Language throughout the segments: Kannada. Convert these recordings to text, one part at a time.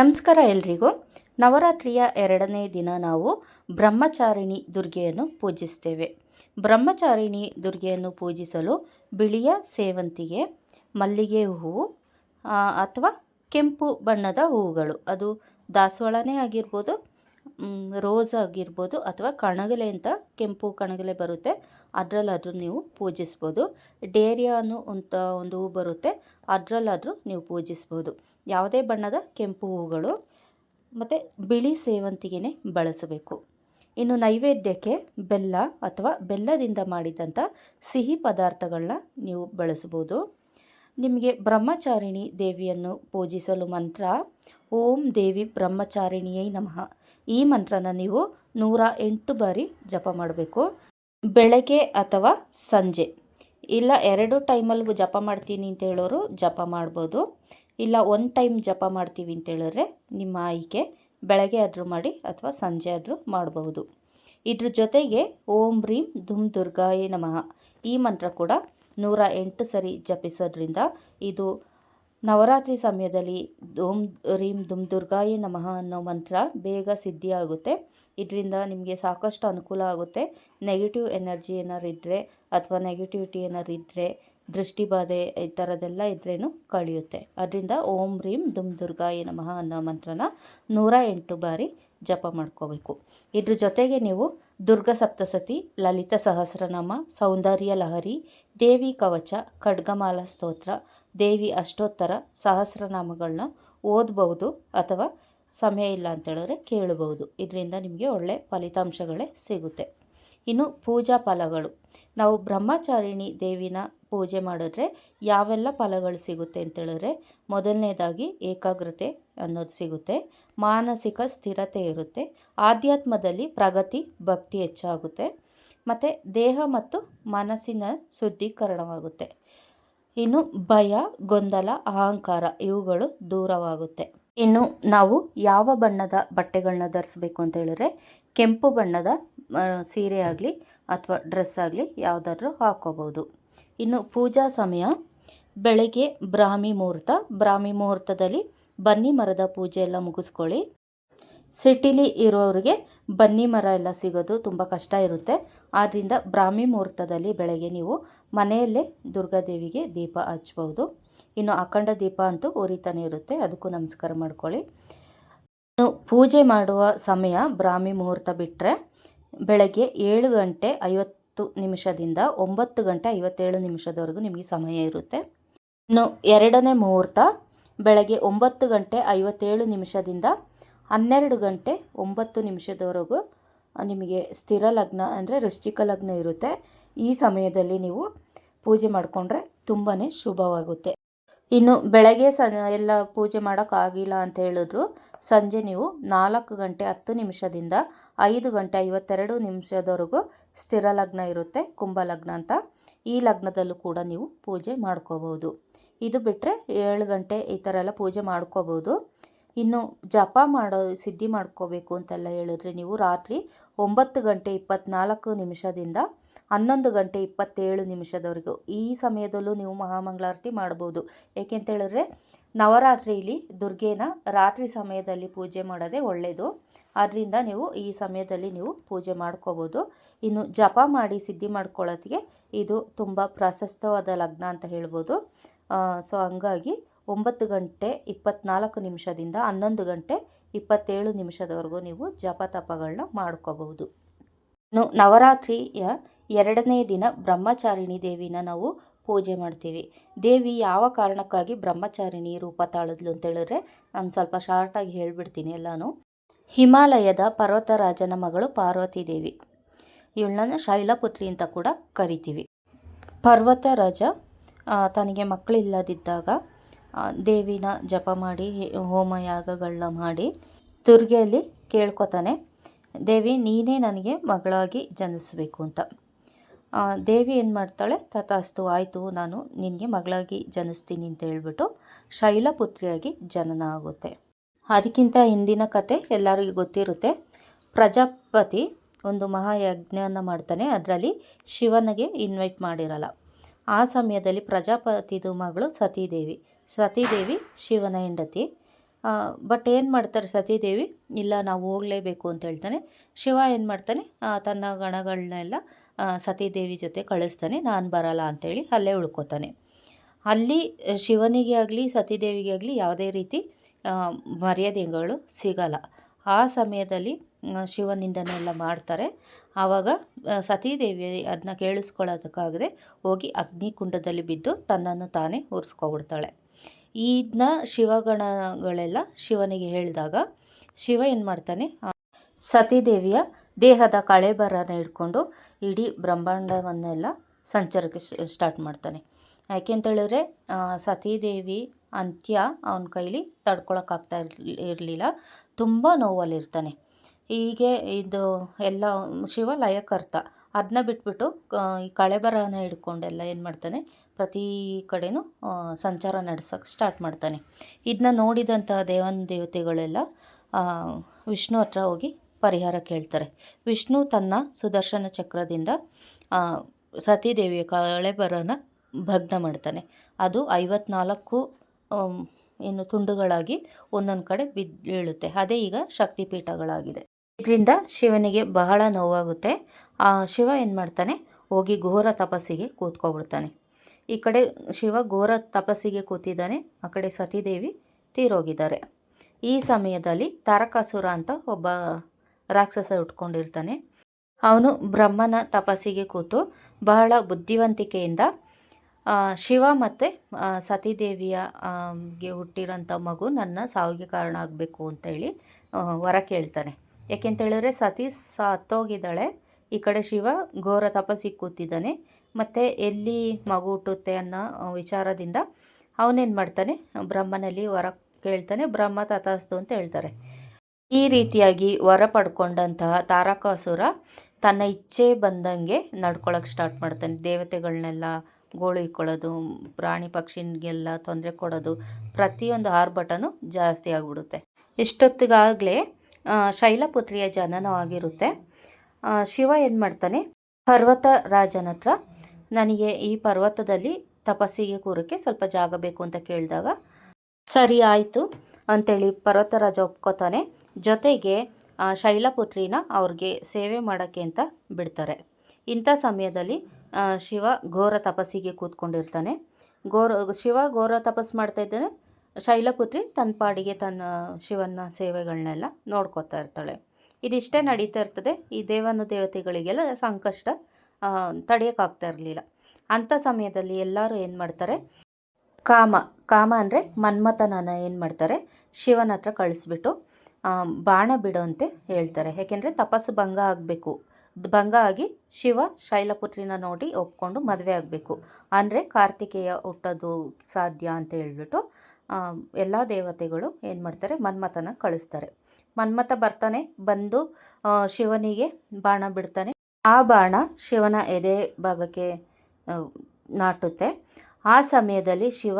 ನಮಸ್ಕಾರ ಎಲ್ರಿಗೂ. ನವರಾತ್ರಿಯ ಎರಡನೇ ದಿನ ನಾವು ಬ್ರಹ್ಮಚಾರಿಣಿ ದುರ್ಗೆಯನ್ನು ಪೂಜಿಸ್ತೇವೆ. ಬ್ರಹ್ಮಚಾರಿಣಿ ದುರ್ಗೆಯನ್ನು ಪೂಜಿಸಲು ಬಿಳಿಯ ಸೇವಂತಿಗೆ, ಮಲ್ಲಿಗೆ ಹೂವು ಅಥವಾ ಕೆಂಪು ಬಣ್ಣದ ಹೂವುಗಳು. ಅದು ದಾಸವಾಳನೇ ಆಗಿರ್ಬೋದು ರೋಸ್ ಆಗಿರ್ಬೋದು ಅಥವಾ ಕಣಗಲೆ ಅಂತ ಕೆಂಪು ಕಣಗಲೆ ಬರುತ್ತೆ. ಅದರಲ್ಲಾದರೂ ನೀವು ಪೂಜಿಸ್ಬೋದು. ಡೇರಿಯಾ ಅನ್ನೋ ಅಂತ ಒಂದು ಹೂ ಬರುತ್ತೆ. ಅದರಲ್ಲಾದರೂ ನೀವು ಪೂಜಿಸ್ಬೋದು. ಯಾವುದೇ ಬಣ್ಣದ ಕೆಂಪು ಹೂಗಳು. ಮತ್ತು ಬಿಳಿ ಸೇವಂತಿಗೆನೇ ಬಳಸಬೇಕು. ಇನ್ನು ನೈವೇದ್ಯಕ್ಕೆ ಬೆಲ್ಲ ಅಥವಾ ಬೆಲ್ಲದಿಂದ ಮಾಡಿದಂಥ ಸಿಹಿ ಪದಾರ್ಥಗಳನ್ನ ನೀವು ಬಳಸ್ಬೋದು. ನಿಮಗೆ ಬ್ರಹ್ಮಚಾರಿಣಿ ದೇವಿಯನ್ನು ಪೂಜಿಸಲು ಮಂತ್ರ, ಓಂ ದೇವಿ ಬ್ರಹ್ಮಚಾರಿಣಿಯೈ ನಮಃ. ಈ ಮಂತ್ರನ ನೀವು ನೂರ ಎಂಟು ಬಾರಿ ಜಪ ಮಾಡಬೇಕು. ಬೆಳಗ್ಗೆ ಅಥವಾ ಸಂಜೆ. ಇಲ್ಲ, ಎರಡು ಟೈಮಲ್ಲಿ ಜಪ ಮಾಡ್ತೀನಿ ಅಂತ ಹೇಳೋರು ಜಪ ಮಾಡ್ಬೋದು. ಇಲ್ಲ ಒನ್ ಟೈಮ್ ಜಪ ಮಾಡ್ತೀವಿ ಅಂತ ಹೇಳಿದ್ರೆ ನಿಮ್ಮ ಆಯ್ಕೆ ಬೆಳಗ್ಗೆ ಆದರೂ ಮಾಡಿ ಅಥವಾ ಸಂಜೆ ಆದರೂ ಮಾಡಬಹುದು ಇದ್ರ ಜೊತೆಗೆ ಓಂ ರೀಂ ಧುಮ್ ದುರ್ಗಾಯೇ ನಮಃ. ಈ ಮಂತ್ರ ಕೂಡ ನೂರ ಎಂಟು ಸರಿ ಜಪಿಸೋದ್ರಿಂದ ಇದು ನವರಾತ್ರಿ ಸಮಯದಲ್ಲಿ ಓಂ ರೀಂ ದುಮ್ ದುರ್ಗಾಯೇ ನಮಃ ಅನ್ನೋ ಮಂತ್ರ ಬೇಗ ಸಿದ್ಧಿಯಾಗುತ್ತೆ. ಇದರಿಂದ ನಿಮಗೆ ಸಾಕಷ್ಟು ಅನುಕೂಲ ಆಗುತ್ತೆ. ನೆಗೆಟಿವ್ ಎನರ್ಜಿ ಏನಾರು ಇದ್ದರೆ ಅಥವಾ ನೆಗೆಟಿವಿಟಿ ಏನಾರು ಇದ್ದರೆ ದೃಷ್ಟಿಬಾಧೆ ಈ ಥರದ್ದೆಲ್ಲ ಇದ್ರೇನು ಕಳೆಯುತ್ತೆ. ಅದರಿಂದ ಓಂ, ರೀಂ ದುಮ್ ದುರ್ಗಾಯೇ ನಮಃ ಅನ್ನೋ ಮಂತ್ರನ ನೂರ ಎಂಟು ಬಾರಿ ಜಪ ಮಾಡ್ಕೋಬೇಕು. ಇದ್ರ ಜೊತೆಗೆ ನೀವು ದುರ್ಗ ಸಪ್ತಸತಿ, ಲಲಿತ ಸಹಸ್ರನಾಮ, ಸೌಂದರ್ಯ ಲಹರಿ, ದೇವಿ ಕವಚ, ಖಡ್ಗಮಾಲ ಸ್ತೋತ್ರ, ದೇವಿ ಅಷ್ಟೋತ್ತರ ಸಹಸ್ರನಾಮಗಳನ್ನ ಓದಬಹುದು ಅಥವಾ ಸಮಯ ಇಲ್ಲ ಅಂತ ಹೇಳಿದ್ರೆ ಕೇಳಬಹುದು. ಇದರಿಂದ ನಿಮಗೆ ಒಳ್ಳೆ ಫಲಿತಾಂಶಗಳೇ ಸಿಗುತ್ತೆ. ಇನ್ನು ಪೂಜಾ ಫಲಗಳು. ನಾವು ಬ್ರಹ್ಮಚಾರಿಣಿ ದೇವಿನ ಪೂಜೆ ಮಾಡಿದ್ರೆ ಯಾವೆಲ್ಲ ಫಲಗಳು ಸಿಗುತ್ತೆ ಅಂತೇಳಿದ್ರೆ ಮೊದಲನೇದಾಗಿ ಏಕಾಗ್ರತೆ ಅನ್ನೋದು ಸಿಗುತ್ತೆ. ಮಾನಸಿಕ ಸ್ಥಿರತೆ ಇರುತ್ತೆ. ಆಧ್ಯಾತ್ಮದಲ್ಲಿ ಪ್ರಗತಿ, ಭಕ್ತಿ ಹೆಚ್ಚಾಗುತ್ತೆ. ಮತ್ತು ದೇಹ ಮತ್ತು ಮನಸ್ಸಿನ ಶುದ್ಧೀಕರಣವಾಗುತ್ತೆ. ಇನ್ನು ಭಯ, ಗೊಂದಲ, ಅಹಂಕಾರ ಇವುಗಳು ದೂರವಾಗುತ್ತೆ. ಇನ್ನು ನಾವು ಯಾವ ಬಣ್ಣದ ಬಟ್ಟೆಗಳನ್ನ ಧರಿಸ್ಬೇಕು ಅಂತ ಹೇಳಿದ್ರೆ, ಕೆಂಪು ಬಣ್ಣದ ಸೀರೆ ಆಗಲಿ ಅಥವಾ ಡ್ರೆಸ್ ಆಗಲಿ ಯಾವುದಾದ್ರೂ ಹಾಕೋಬೋದು ಇನ್ನು ಪೂಜಾ ಸಮಯ, ಬೆಳಗ್ಗೆ ಬ್ರಾಹ್ಮಿ ಮುಹೂರ್ತ. ಬ್ರಾಹ್ಮಿ ಮುಹೂರ್ತದಲ್ಲಿ ಬನ್ನಿ ಮರದ ಪೂಜೆ ಎಲ್ಲ ಮುಗಿಸ್ಕೊಳ್ಳಿ. ಸಿಟಿಲಿ ಇರೋರಿಗೆ ಬನ್ನಿ ಮರ ಎಲ್ಲ ಸಿಗೋದು ತುಂಬ ಕಷ್ಟ ಇರುತ್ತೆ. ಆದ್ದರಿಂದ ಬ್ರಾಹ್ಮಿ ಮುಹೂರ್ತದಲ್ಲಿ ಬೆಳಗ್ಗೆ ನೀವು ಮನೆಯಲ್ಲೇ ದುರ್ಗಾದೇವಿಗೆ ದೀಪ ಹಚ್ಬೋದು ಇನ್ನು ಅಖಂಡ ದೀಪ ಅಂತೂ ಉರಿತಾನೆ ಇರುತ್ತೆ, ಅದಕ್ಕೂ ನಮಸ್ಕಾರ ಮಾಡ್ಕೊಳ್ಳಿ. ಇನ್ನು ಪೂಜೆ ಮಾಡುವ ಸಮಯ ಬ್ರಾಹ್ಮಿ ಮುಹೂರ್ತ ಬಿಟ್ಟರೆ ಬೆಳಗ್ಗೆ ಏಳು ಗಂಟೆ ಐವತ್ತು ನಿಮಿಷದಿಂದ ಒಂಬತ್ತು ಗಂಟೆ ಐವತ್ತೇಳು ನಿಮಿಷದವರೆಗೂ ನಿಮಗೆ ಸಮಯ ಇರುತ್ತೆ. ಇನ್ನು ಎರಡನೇ ಮುಹೂರ್ತ ಬೆಳಗ್ಗೆ ಒಂಬತ್ತು ಗಂಟೆ ಐವತ್ತೇಳು ನಿಮಿಷದಿಂದ ಹನ್ನೆರಡು ಗಂಟೆ ಒಂಬತ್ತು ನಿಮಿಷದವರೆಗೂ ನಿಮಗೆ ಸ್ಥಿರ ಲಗ್ನ ಅಂದರೆ ವೃಶ್ಚಿಕ ಲಗ್ನ ಇರುತ್ತೆ. ಈ ಸಮಯದಲ್ಲಿ ನೀವು ಪೂಜೆ ಮಾಡಿಕೊಂಡ್ರೆ ತುಂಬಾ ಶುಭವಾಗುತ್ತೆ. ಇನ್ನು ಬೆಳಗ್ಗೆ ಸ, ಎಲ್ಲ ಪೂಜೆ ಮಾಡೋಕ್ಕಾಗಿಲ್ಲ ಅಂತ ಹೇಳಿದ್ರು. ಸಂಜೆ ನೀವು ನಾಲ್ಕು ಗಂಟೆ ಹತ್ತು ನಿಮಿಷದಿಂದ ಐದು ಗಂಟೆ ಐವತ್ತೆರಡು ನಿಮಿಷದವರೆಗೂ ಸ್ಥಿರ ಲಗ್ನ ಇರುತ್ತೆ, ಕುಂಭ ಲಗ್ನ ಅಂತ. ಈ ಲಗ್ನದಲ್ಲೂ ಕೂಡ ನೀವು ಪೂಜೆ ಮಾಡ್ಕೋಬೋದು ಇದು ಬಿಟ್ಟರೆ ಏಳು ಗಂಟೆ ಈ ಥರ ಎಲ್ಲ ಪೂಜೆ ಮಾಡ್ಕೋಬೋದು ಇನ್ನು ಜಪ ಮಾಡೋ, ಸಿದ್ಧಿ ಮಾಡ್ಕೋಬೇಕು ಅಂತೆಲ್ಲ ಹೇಳಿದ್ರೆ ನೀವು ರಾತ್ರಿ ಒಂಬತ್ತು ಗಂಟೆ ಇಪ್ಪತ್ತ್ನಾಲ್ಕು ನಿಮಿಷದಿಂದ ಹನ್ನೊಂದು ಗಂಟೆ ಇಪ್ಪತ್ತೇಳು ನಿಮಿಷದವರೆಗೂ. ಈ ಸಮಯದಲ್ಲೂ ನೀವು ಮಹಾಮಂಗಳಾರತಿ ಮಾಡ್ಬೋದು ಏಕೆಂತ ಹೇಳಿದ್ರೆ ನವರಾತ್ರಿಯಲ್ಲಿ ದುರ್ಗೆನ ರಾತ್ರಿ ಸಮಯದಲ್ಲಿ ಪೂಜೆ ಮಾಡೋದೇ ಒಳ್ಳೆಯದು ಆದ್ದರಿಂದ ನೀವು ಈ ಸಮಯದಲ್ಲಿ ನೀವು ಪೂಜೆ ಮಾಡ್ಕೋಬೋದು. ಇನ್ನು ಜಪ ಮಾಡಿ ಸಿದ್ಧಿ ಮಾಡ್ಕೊಳ್ಳೋತ್ತಿಗೆ ಇದು ತುಂಬ ಪ್ರಶಸ್ತವಾದ ಲಗ್ನ ಅಂತ ಹೇಳ್ಬೋದು. ಸೊ ಹಂಗಾಗಿ ಒಂಬತ್ತು ಗಂಟೆ ಇಪ್ಪತ್ನಾಲ್ಕು ನಿಮಿಷದಿಂದ ಹನ್ನೊಂದು ಗಂಟೆ ಇಪ್ಪತ್ತೇಳು ನಿಮಿಷದವರೆಗೂ ನೀವು ಜಪ ತಪಗಳನ್ನ ಮಾಡ್ಕೋಬಹುದು. ನವರಾತ್ರಿಯ ಎರಡನೇ ದಿನ ಬ್ರಹ್ಮಚಾರಿಣಿ ದೇವಿನ ನಾವು ಪೂಜೆ ಮಾಡ್ತೀವಿ. ದೇವಿ ಯಾವ ಕಾರಣಕ್ಕಾಗಿ ಬ್ರಹ್ಮಚಾರಿಣಿ ರೂಪ ತಾಳಿದ್ಲು ಅಂತ ಹೇಳಿದ್ರೆ ನಾನು ಸ್ವಲ್ಪ ಶಾರ್ಟಾಗಿ ಹೇಳ್ಬಿಡ್ತೀನಿ ಎಲ್ಲಾನು. ಹಿಮಾಲಯದ ಪರ್ವತರಾಜನ ಮಗಳು ಪಾರ್ವತಿ ದೇವಿ. ಇವಳನ್ನ ಶೈಲಪುತ್ರಿ ಅಂತ ಕೂಡ ಕರಿತೀವಿ. ಪರ್ವತ ರಾಜ ತನಗೆ ಮಕ್ಕಳಿಲ್ಲದಿದ್ದಾಗ ದೇವಿನ ಜಪ ಮಾಡಿ ಹೋಮ ಯಾಗಗಳನ್ನ ಮಾಡಿ ದುರ್ಗೆಯಲ್ಲಿ ಕೇಳ್ಕೊತಾನೆ, ದೇವಿ ನೀನೇ ನನಗೆ ಮಗಳಾಗಿ ಜನಿಸಬೇಕು ಅಂತ. ದೇವಿ ಏನು ಮಾಡ್ತಾಳೆ? ತಥಾಸ್ತು, ಆಯಿತು, ನಾನು ನಿನಗೆ ಮಗಳಾಗಿ ಜನಿಸ್ತೀನಿ ಅಂತ ಹೇಳ್ಬಿಟ್ಟು ಶೈಲಪುತ್ರಿಯಾಗಿ ಜನನ ಆಗುತ್ತೆ. ಅದಕ್ಕಿಂತ ಹಿಂದಿನ ಕತೆ ಎಲ್ಲರಿಗೂ ಗೊತ್ತಿರುತ್ತೆ. ಪ್ರಜಾಪತಿ ಒಂದು ಮಹಾಯಜ್ಞನ ಮಾಡ್ತಾನೆ. ಅದರಲ್ಲಿ ಶಿವನಿಗೆ ಇನ್ವೈಟ್ ಮಾಡಿರಲ್ಲ. ಆ ಸಮಯದಲ್ಲಿ ಪ್ರಜಾಪತಿದು ಮಗಳು ಸತೀದೇವಿ. ಸತೀದೇವಿ ಶಿವನ ಹೆಂಡತಿ. ಬಟ್ ಏನು ಮಾಡ್ತಾರೆ ಸತೀದೇವಿ? ಇಲ್ಲ, ನಾವು ಹೋಗಲೇಬೇಕು ಅಂತ ಹೇಳ್ತಾನೆ. ಶಿವ ಏನು ಮಾಡ್ತಾನೆ? ತನ್ನ ಗಣಗಳನ್ನೆಲ್ಲ ಸತೀದೇವಿ ಜೊತೆ ಕಳಿಸ್ತಾನೆ, ನಾನು ಬರಲ್ಲ ಅಂತೇಳಿ ಅಲ್ಲೇ ಉಳ್ಕೋತಾನೆ. ಅಲ್ಲಿ ಶಿವನಿಗೆ ಆಗಲಿ ಸತೀದೇವಿಗೆ ಆಗಲಿ ಯಾವುದೇ ರೀತಿ ಮರ್ಯಾದೆಗಳು ಸಿಗಲ್ಲ. ಆ ಸಮಯದಲ್ಲಿ ಶಿವನಿಂದನೆಲ್ಲ ಮಾಡ್ತಾರೆ. ಆವಾಗ ಸತೀದೇವಿ ಅದನ್ನ ಕೇಳಿಸ್ಕೊಳ್ಳೋದಕ್ಕಾಗದೆ ಹೋಗಿ ಅಗ್ನಿಕುಂಡದಲ್ಲಿ ಬಿದ್ದು ತನ್ನನ್ನು ತಾನೇ ಉರಿಸ್ಕೊಬಿಡ್ತಾಳೆ. ಇದನ್ನ ಶಿವಗಣಗಳೆಲ್ಲ ಶಿವನಿಗೆ ಹೇಳಿದಾಗ ಶಿವ ಏನು ಮಾಡ್ತಾನೆ ಸತೀದೇವಿಯ ದೇಹದ ಕಳೆಬರನ ಹಿಡ್ಕೊಂಡು ಇಡೀ ಬ್ರಹ್ಮಾಂಡವನ್ನೆಲ್ಲ ಸಂಚಾರಕ್ಕೆ ಸ್ಟಾರ್ಟ್ ಮಾಡ್ತಾನೆ. ಯಾಕೆ ಅಂತೇಳಿದ್ರೆ ಸತೀದೇವಿ, ಅಂತ್ಯ ಅವನ ಕೈಲಿ ತಡ್ಕೊಳಕ್ಕಾಗ್ತಾ ಇರ್ಲಿ, ಇರಲಿಲ್ಲ. ತುಂಬ ನೋವಲ್ಲಿರ್ತಾನೆ. ಹೀಗೆ ಇದು ಎಲ್ಲ ಶಿವ ಲಯಕರ್ತ ಅದನ್ನ ಬಿಟ್ಬಿಟ್ಟು ಈ ಕಳೆಬರನ ಹಿಡ್ಕೊಂಡೆಲ್ಲ ಏನು ಮಾಡ್ತಾನೆ, ಪ್ರತಿ ಕಡೆಯೂ ಸಂಚಾರ ನಡೆಸೋಕ್ಕೆ ಸ್ಟಾರ್ಟ್ ಮಾಡ್ತಾನೆ. ಇದನ್ನ ನೋಡಿದಂತಹ ದೇವನ, ದೇವತೆಗಳೆಲ್ಲ ವಿಷ್ಣು ಹತ್ರ ಹೋಗಿ ಪರಿಹಾರ ಕೇಳ್ತಾರೆ. ವಿಷ್ಣು ತನ್ನ ಸುದರ್ಶನ ಚಕ್ರದಿಂದ ಸತೀದೇವಿಯ ಕಳೆಬರನ ಭಗ್ನ ಮಾಡ್ತಾನೆ. ಅದು ಐವತ್ನಾಲ್ಕು ಏನು ತುಂಡುಗಳಾಗಿ ಒಂದೊಂದು ಕಡೆ ಬಿದ್ದೇಳುತ್ತೆ ಅದೇ ಈಗ ಶಕ್ತಿಪೀಠಗಳಾಗಿದೆ. ಇದರಿಂದ ಶಿವನಿಗೆ ಬಹಳ ನೋವಾಗುತ್ತೆ. ಆ ಶಿವ ಏನು ಮಾಡ್ತಾನೆ? ಹೋಗಿ ಘೋರ ತಪಸ್ಸಿಗೆ ಕೂತ್ಕೊಬಿಡ್ತಾನೆ. ಈ ಕಡೆ ಶಿವ ಘೋರ ತಪಸ್ಸಿಗೆ ಕೂತಿದ್ದಾನೆ. ಆ ಕಡೆ ಸತೀದೇವಿ ತೀರೋಗಿದ್ದಾರೆ. ಈ ಸಮಯದಲ್ಲಿ ತಾರಕಾಸುರ ಅಂತ ಒಬ್ಬ ರಾಕ್ಷಸ ಉಟ್ಕೊಂಡಿರ್ತಾನೆ. ಅವನು ಬ್ರಹ್ಮನ ತಪಸ್ಸಿಗೆ ಕೂತು ಬಹಳ ಬುದ್ಧಿವಂತಿಕೆಯಿಂದ ಶಿವ ಮತ್ತು ಸತೀದೇವಿಯ ಗೆ ಹುಟ್ಟಿರೋಂಥ ಮಗು ನನ್ನ ಸಾವಿಗೆ ಕಾರಣ ಆಗಬೇಕು ಅಂತೇಳಿ ವರ ಕೇಳ್ತಾನೆ. ಯಾಕೆಂತೇಳಿದ್ರೆ ಸತಿ ಸತ್ತೋಗಿದ್ದಾಳೆ. ಈ ಕಡೆ ಶಿವ ಘೋರ ತಪಸ್ಸಿಗೆ ಕೂತಿದ್ದಾನೆ. ಮತ್ತು ಎಲ್ಲಿ ಮಗು ಹುಟ್ಟುತ್ತೆ ಅನ್ನೋ ವಿಚಾರದಿಂದ ಅವನೇನು ಮಾಡ್ತಾನೆ, ಬ್ರಹ್ಮನಲ್ಲಿ ವರ ಕೇಳ್ತಾನೆ, ಬ್ರಹ್ಮ ತಥಾಸ್ತು ಅಂತ ಹೇಳ್ತಾರೆ. ಈ ರೀತಿಯಾಗಿ ವರ ಪಡ್ಕೊಂಡಂತಹ ತಾರಕಾಸುರ ತನ್ನ ಇಚ್ಛೆ ಬಂದಂಗೆ ನಡ್ಕೊಳಕ್ಕೆ ಸ್ಟಾರ್ಟ್ ಮಾಡ್ತಾನೆ. ದೇವತೆಗಳನ್ನೆಲ್ಲ ಗೋಳು ಪ್ರಾಣಿ ಪಕ್ಷಿಗೆಲ್ಲ ತೊಂದರೆ ಕೊಡೋದು, ಪ್ರತಿಯೊಂದು ಆರ್ಭಟನೂ ಜಾಸ್ತಿ ಆಗಿಬಿಡುತ್ತೆ. ಇಷ್ಟೊತ್ತಿಗಾಗಲೇ ಶೈಲಪುತ್ರಿಯ ಜನನವಾಗಿರುತ್ತೆ. ಶಿವ ಏನು ಮಾಡ್ತಾನೆ, ಪರ್ವತ ರಾಜನ ಹತ್ರ, ನನಗೆ ಈ ಪರ್ವತದಲ್ಲಿ ತಪಸ್ಸಿಗೆ ಕೂರಕ್ಕೆ ಸ್ವಲ್ಪ ಜಾಗ ಬೇಕು ಅಂತ ಕೇಳಿದಾಗ, ಸರಿ, ಆಯಿತು ಅಂತೇಳಿ ಪರ್ವತರಾಜ ಒಪ್ಕೋತಾನೆ. ಜೊತೆಗೆ ಶೈಲಪುತ್ರಿನ ಅವ್ರಿಗೆ ಸೇವೆ ಮಾಡೋಕ್ಕೆ ಅಂತ ಬಿಡ್ತಾರೆ. ಇಂಥ ಸಮಯದಲ್ಲಿ ಶಿವ ಘೋರ ತಪಸ್ಸಿಗೆ ಕೂತ್ಕೊಂಡಿರ್ತಾನೆ. ಘೋರ, ಶಿವ ಘೋರ ತಪಸ್ಸು ಮಾಡ್ತಾ ಇದ್ದಾನೆ. ಶೈಲಪುತ್ರಿ ತನ್ನ ಪಾಡಿಗೆ ತನ್ನ ಶಿವನ ಸೇವೆಗಳನ್ನೆಲ್ಲ ನೋಡ್ಕೋತಾ ಇರ್ತಾಳೆ. ಇದಿಷ್ಟೇ ನಡೀತಾ ಇರ್ತದೆ. ಈ ದೇವನ ದೇವತೆಗಳಿಗೆಲ್ಲ ಸಂಕಷ್ಟ ತಡೆಯೋಕ್ಕಾಗ್ತಾ ಇರಲಿಲ್ಲ. ಅಂಥ ಸಮಯದಲ್ಲಿ ಎಲ್ಲರೂ ಏನು ಮಾಡ್ತಾರೆ? ಕಾಮ ಕಾಮ ಅಂದರೆ ಮನ್ಮಥನನ್ನು ಏನು ಮಾಡ್ತಾರೆ? ಶಿವನ ಹತ್ರ ಕಳಿಸ್ಬಿಟ್ಟು ಬಾಣ ಬಿಡುವಂತೆ ಹೇಳ್ತಾರೆ. ಯಾಕೆಂದರೆ ತಪಸ್ಸು ಭಂಗ ಆಗಬೇಕು. ಭಂಗ ಆಗಿ ಶಿವ ಶೈಲಪುತ್ರಿನ ನೋಡಿ ಒಪ್ಕೊಂಡು ಮದುವೆ ಆಗಬೇಕು. ಅಂದರೆ ಕಾರ್ತಿಕೇಯ ಹುಟ್ಟೋದು ಸಾಧ್ಯ ಅಂತ ಹೇಳ್ಬಿಟ್ಟು ಎಲ್ಲ ದೇವತೆಗಳು ಏನು ಮಾಡ್ತಾರೆ? ಮನ್ಮಥನ ಕಳಿಸ್ತಾರೆ. ಮನ್ಮಥ ಬರ್ತಾನೆ, ಬಂದು ಶಿವನಿಗೆ ಬಾಣ ಬಿಡ್ತಾನೆ. ಆ ಬಾಣ ಶಿವನ ಎದೆ ಭಾಗಕ್ಕೆ ನಾಟುತ್ತೆ. ಆ ಸಮಯದಲ್ಲಿ ಶಿವ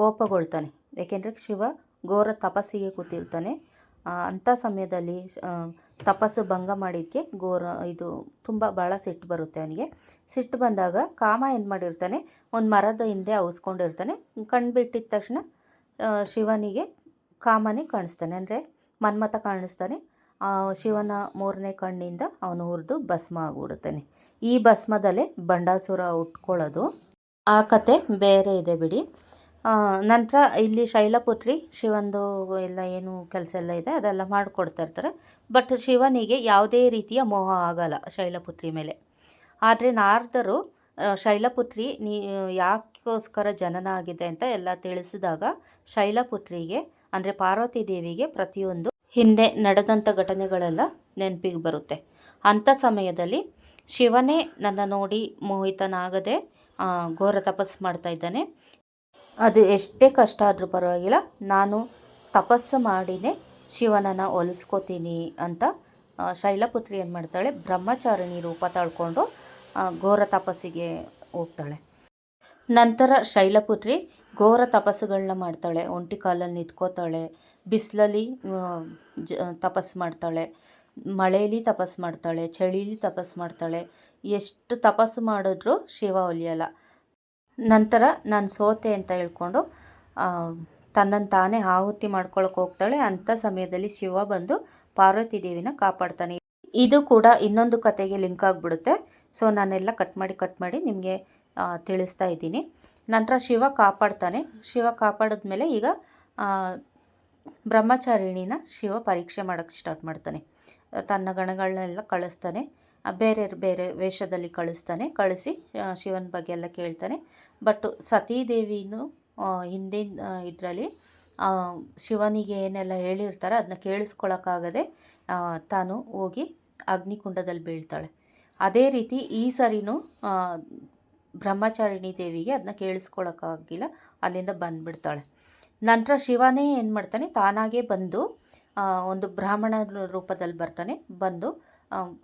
ಕೋಪಗೊಳ್ತಾನೆ. ಏಕೆಂದರೆ ಶಿವ ಘೋರ ತಪಸ್ಸಿಗೆ ಕೂತಿರ್ತಾನೆ. ಅಂಥ ಸಮಯದಲ್ಲಿ ತಪಸ್ಸು ಭಂಗ ಮಾಡಿದ್ದಕ್ಕೆ ಘೋರ, ಇದು ತುಂಬ ಭಾಳ ಸಿಟ್ಟು ಬರುತ್ತೆ ಅವನಿಗೆ. ಸಿಟ್ಟು ಬಂದಾಗ ಕಾಮ ಏನು ಮಾಡಿರ್ತಾನೆ? ಒಂದು ಮರದ ಹಿಂದೆ ಅವಿಸ್ಕೊಂಡಿರ್ತಾನೆ. ಕಣ್ಣು ಬಿಟ್ಟಿದ ತಕ್ಷಣ ಶಿವನಿಗೆ ಕಾಮನೇ ಕಾಣಿಸ್ತಾನೆ. ಅಂದರೆ ಮನ್ಮಥ ಕಾಣಿಸ್ತಾನೆ. ಶಿವನ ಮೂರನೇ ಕಣ್ಣಿಂದ ಅವನು ಹುರಿದು ಭಸ್ಮ ಆಗಿಬಿಡುತ್ತಾನೆ. ಈ ಭಸ್ಮದಲ್ಲೇ ಬಂಡಾಸುರ ಉಟ್ಕೊಳ್ಳೋದು. ಆ ಕತೆ ಬೇರೆ ಇದೆ ಬಿಡಿ. ನಂತರ ಇಲ್ಲಿ ಶೈಲಪುತ್ರಿ ಶಿವಂದು ಎಲ್ಲ ಏನು ಕೆಲಸ ಎಲ್ಲ ಇದೆ, ಅದೆಲ್ಲ ಮಾಡಿಕೊಡ್ತಾ ಇರ್ತಾರೆ. ಬಟ್ ಶಿವನಿಗೆ ಯಾವುದೇ ರೀತಿಯ ಮೋಹ ಆಗಲ್ಲ ಶೈಲಪುತ್ರಿ ಮೇಲೆ. ಆದರೆ ನಾರದರು ಶೈಲಪುತ್ರಿ ನೀ, ಯಾಕೋಸ್ಕರ ಜನನ ಆಗಿದೆ ಅಂತ ಎಲ್ಲ ತಿಳಿಸಿದಾಗ ಶೈಲಪುತ್ರಿಗೆ ಅಂದರೆ ಪಾರ್ವತಿ ದೇವಿಗೆ ಪ್ರತಿಯೊಂದು ಹಿಂದೆ ನಡೆದಂಥ ಘಟನೆಗಳೆಲ್ಲ ನೆನಪಿಗೆ ಬರುತ್ತೆ. ಅಂಥ ಸಮಯದಲ್ಲಿ ಶಿವನೇ ನನ್ನ ನೋಡಿ ಮೋಹಿತನಾಗದೆ ಘೋರ ತಪಸ್ಸು ಮಾಡ್ತಾ ಇದ್ದಾನೆ. ಅದು ಎಷ್ಟೇ ಕಷ್ಟ ಆದರೂ ಪರವಾಗಿಲ್ಲ. ನಾನು ತಪಸ್ಸು ಮಾಡಿನೇ ಶಿವನನ್ನು ಒಲಿಸ್ಕೋತೀನಿ ಅಂತ ಶೈಲಪುತ್ರಿ ಏನು ಮಾಡ್ತಾಳೆ, ಬ್ರಹ್ಮಚಾರಿಣಿ ರೂಪ ತಾಳ್ಕೊಂಡು ಘೋರ ತಪಸ್ಸಿಗೆ ಹೋಗ್ತಾಳೆ. ನಂತರ ಶೈಲಪುತ್ರಿ ಘೋರ ತಪಸ್ಸುಗಳನ್ನ ಮಾಡ್ತಾಳೆ. ಒಂಟಿ ಕಾಲಲ್ಲಿ ನಿಂತ್ಕೋತಾಳೆ, ಬಿಸಿಲಲ್ಲಿ ಜ, ತಪಸ್ಸು ಮಾಡ್ತಾಳೆ ಮಳೆಯಲ್ಲಿ ತಪಸ್ಸು ಮಾಡ್ತಾಳೆ, ಚಳಿಲಿ ತಪಸ್ಸು ಮಾಡ್ತಾಳೆ. ಎಷ್ಟು ತಪಸ್ಸು ಮಾಡಿದ್ರೂ ಶಿವ ಒಲಿಯಲ್ಲ. ನಂತರ ನಾನು ಸೋತೆ ಅಂತ ಹೇಳ್ಕೊಂಡು ತನ್ನನ್ನು ತಾನೇ ಆಹುತಿ ಮಾಡ್ಕೊಳಕ್ಕೆ ಹೋಗ್ತಾಳೆ. ಅಂಥ ಸಮಯದಲ್ಲಿ ಶಿವ ಬಂದು ಪಾರ್ವತಿ ದೇವಿನ ಕಾಪಾಡ್ತಾನೆ. ಇದು ಕೂಡ ಇನ್ನೊಂದು ಕತೆಗೆ ಲಿಂಕ್ ಆಗಿಬಿಡುತ್ತೆ. ಸೊ, ನಾನೆಲ್ಲ ಕಟ್ ಮಾಡಿ ಕಟ್ ಮಾಡಿ ನಿಮಗೆ ತಿಳಿಸ್ತಾ ಇದ್ದೀನಿ. ನಂತರ ಶಿವ ಕಾಪಾಡ್ತಾನೆ. ಶಿವ ಕಾಪಾಡಿದ್ಮೇಲೆ ಈಗ ಬ್ರಹ್ಮಚಾರಿಣಿನ ಶಿವ ಪರೀಕ್ಷೆ ಮಾಡೋಕ್ಕೆ ಸ್ಟಾರ್ಟ್ ಮಾಡ್ತಾನೆ. ತನ್ನ ಗಣಗಳನ್ನೆಲ್ಲ ಕಳಿಸ್ತಾನೆ. ಬೇರೆ ಬೇರೆ ವೇಷದಲ್ಲಿ ಕಳಿಸ್ತಾನೆ, ಕಳಿಸಿ ಶಿವನ ಬಗ್ಗೆ ಎಲ್ಲ ಕೇಳ್ತಾನೆ. ಬಟ್ ಸತೀದೇವಿನೂ ಹಿಂದಿನ ಇದರಲ್ಲಿ ಶಿವನಿಗೆ ಏನೆಲ್ಲ ಹೇಳಿರ್ತಾರೆ ಅದನ್ನ ಕೇಳಿಸ್ಕೊಳಕ್ಕಾಗದೆ ತಾನು ಹೋಗಿ ಅಗ್ನಿಕುಂಡದಲ್ಲಿ ಬೀಳ್ತಾಳೆ. ಅದೇ ರೀತಿ ಈ ಸರಿನೂ ಬ್ರಹ್ಮಚಾರಿಣಿ ದೇವಿಗೆ ಅದನ್ನ ಕೇಳಿಸ್ಕೊಳಕ್ಕಾಗಿಲ್ಲ, ಅಲ್ಲಿಂದ ಬಂದುಬಿಡ್ತಾಳೆ. ನಂತರ ಶಿವನೇ ಏನು ಮಾಡ್ತಾನೆ ತಾನಾಗೇ ಬಂದು ಒಂದು ಬ್ರಾಹ್ಮಣ ರೂಪದಲ್ಲಿ ಬರ್ತಾನೆ, ಬಂದು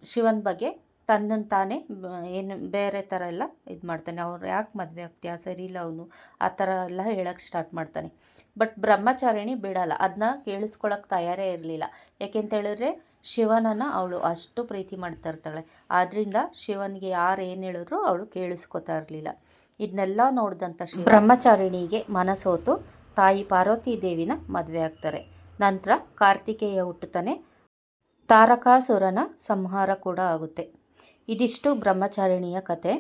ಶಿವನ ಬಗ್ಗೆ ತನ್ನನ್ನು ತಾನೇ ಏನು ಬೇರೆ ಥರ ಎಲ್ಲ ಇದು ಮಾಡ್ತಾನೆ. ಅವ್ರು ಯಾಕೆ ಮದುವೆ ಆಗ್ತೀಯಾ? ಸರಿ ಇಲ್ಲ ಅವನು. ಆ ಥರ ಎಲ್ಲ ಹೇಳೋಕ್ಕೆ ಸ್ಟಾರ್ಟ್ ಮಾಡ್ತಾನೆ. ಬಟ್ ಬ್ರಹ್ಮಚಾರಿಣಿ ಬಿಡಲ್ಲ. ಅದನ್ನ ಕೇಳಿಸ್ಕೊಳಕ್ಕೆ ತಯಾರೇ ಇರಲಿಲ್ಲ. ಯಾಕೆಂತ ಹೇಳಿದ್ರೆ, ಶಿವನನ್ನು ಅವಳು ಅಷ್ಟು ಪ್ರೀತಿ ಮಾಡ್ತಾ ಇರ್ತಾಳೆ. ಆದ್ದರಿಂದ ಶಿವನಿಗೆ ಯಾರು ಏನು ಹೇಳಿದ್ರು ಅವಳು ಕೇಳಿಸ್ಕೊತಾ ಇರಲಿಲ್ಲ. ಇದನ್ನೆಲ್ಲ ನೋಡಿದಂಥ ಶಿವ ಬ್ರಹ್ಮಚಾರಿಣಿಗೆ ಮನಸೋತು, ತಾಯಿ ಪಾರ್ವತಿ ದೇವಿನ ಮದುವೆ ಆಗ್ತಾರೆ. ನಂತರ ಕಾರ್ತಿಕೇಯ ಹುಟ್ಟುತ್ತಾನೆ. ತಾರಕಾಸುರನ ಸಂಹಾರ ಕೂಡ ಆಗುತ್ತೆ. ಇದಿಷ್ಟು ಬ್ರಹ್ಮಚಾರಿಣಿಯ ಕತೆ.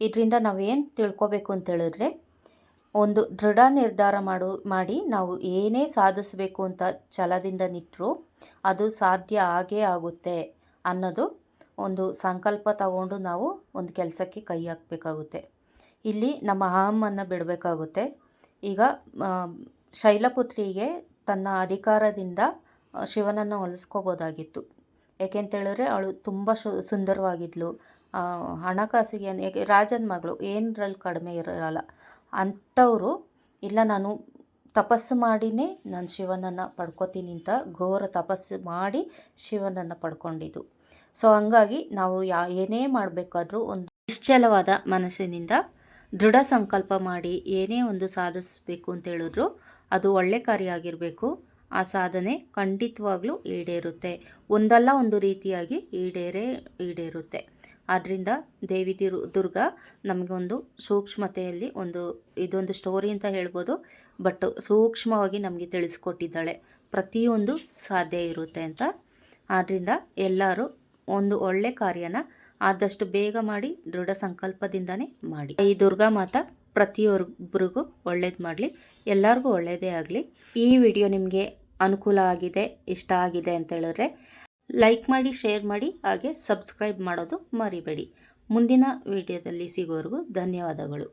ಇದರಿಂದ ನಾವೇನು ತಿಳ್ಕೊಬೇಕು ಅಂತ ಹೇಳಿದ್ರೆ, ಒಂದು ದೃಢ ನಿರ್ಧಾರ ಮಾಡು, ಮಾಡಿ ನಾವು ಏನೇ ಸಾಧಿಸಬೇಕು ಅಂತ ಛಲದಿಂದ ನಿಟ್ಟರು ಅದು ಸಾಧ್ಯ ಆಗೇ ಆಗುತ್ತೆ ಅನ್ನೋದು ಒಂದು ಸಂಕಲ್ಪ ತಗೊಂಡು ನಾವು ಒಂದು ಕೆಲಸಕ್ಕೆ ಕೈ ಹಾಕಬೇಕಾಗುತ್ತೆ. ಇಲ್ಲಿ ನಮ್ಮ ಅಹಮ್ಮನ್ನು ಬಿಡಬೇಕಾಗುತ್ತೆ. ಈಗ ಶೈಲಪುತ್ರಿಗೆ ತನ್ನ ಅಧಿಕಾರದಿಂದ ಶಿವನನ್ನು ಹೊಲಿಸ್ಕೋಬೋದಾಗಿತ್ತು. ಯಾಕೆಂತೇಳಿದ್ರೆ ಅವಳು ತುಂಬ ಸುಂದರವಾಗಿದ್ಲು. ಹಣಕಾಸಿಗೆ ಯಾಕೆ ರಾಜನ ಮಗಳು ಏನರಲ್ಲಿ ಕಡಿಮೆ ಇರಲ್ಲ. ಅಂಥವರು ಇಲ್ಲ ನಾನು ತಪಸ್ಸು ಮಾಡಿನೇ ನಾನು ಶಿವನನ್ನು ಪಡ್ಕೋತೀನಿ ಅಂತ ಘೋರ ತಪಸ್ಸು ಮಾಡಿ ಶಿವನನ್ನು ಪಡ್ಕೊಂಡಿದ್ದು. ಸೊ, ಹಂಗಾಗಿ ನಾವು ಯಾ, ಏನೇ ಮಾಡಬೇಕಾದ್ರೂ ಒಂದು ನಿಶ್ಚಲವಾದ ಮನಸ್ಸಿನಿಂದ ದೃಢ ಸಂಕಲ್ಪ ಮಾಡಿ ಏನೇ ಒಂದು ಸಾಧಿಸಬೇಕು ಅಂತ ಹೇಳಿದ್ರು ಅದು ಒಳ್ಳೆ ಕಾರ್ಯ ಆಗಿರಬೇಕು. ಆ ಸಾಧನೆ ಖಂಡಿತವಾಗ್ಲೂ ಈಡೇರುತ್ತೆ. ಒಂದಲ್ಲ ಒಂದು ರೀತಿಯಾಗಿ ಈಡೇರೇ, ಈಡೇರುತ್ತೆ. ಆದ್ದರಿಂದ ದೇವಿ ದಿರು ನಮಗೆ ನಮಗೊಂದು ಸೂಕ್ಷ್ಮತೆಯಲ್ಲಿ ಒಂದು ಇದೊಂದು ಸ್ಟೋರಿ ಅಂತ ಹೇಳ್ಬೋದು. ಬಟ್ ಸೂಕ್ಷ್ಮವಾಗಿ ನಮಗೆ ತಿಳಿಸ್ಕೊಟ್ಟಿದ್ದಾಳೆ. ಪ್ರತಿಯೊಂದು ಸಾಧ್ಯ ಇರುತ್ತೆ ಅಂತ. ಆದ್ದರಿಂದ ಎಲ್ಲರೂ ಒಂದು ಒಳ್ಳೆ ಕಾರ್ಯನ ಆದಷ್ಟು ಬೇಗ ಮಾಡಿ, ದೃಢ ಸಂಕಲ್ಪದಿಂದನೇ ಮಾಡಿ. ಈ ದುರ್ಗಾ ಮಾತ ಪ್ರತಿಯೊಬ್ಬರಿಗೂ ಒಳ್ಳೇದು ಮಾಡಲಿ. ಎಲ್ಲರಿಗೂ ಒಳ್ಳೆಯದೇ ಆಗಲಿ. ಈ ವಿಡಿಯೋ ನಿಮಗೆ ಅನುಕೂಲ ಆಗಿದೆ ಇಷ್ಟ ಆಗಿದೆ ಅಂತ ಹೇಳಿದ್ರೆ ಲೈಕ್ ಮಾಡಿ ಶೇರ್ ಮಾಡಿ, ಹಾಗೆ ಸಬ್ಸ್ಕ್ರೈಬ್ ಮಾಡೋದು ಮರಿಬೇಡಿ. ಮುಂದಿನ ವಿಡಿಯೋದಲ್ಲಿ ಸಿಗೋವರೆಗೂ ಧನ್ಯವಾದಗಳು.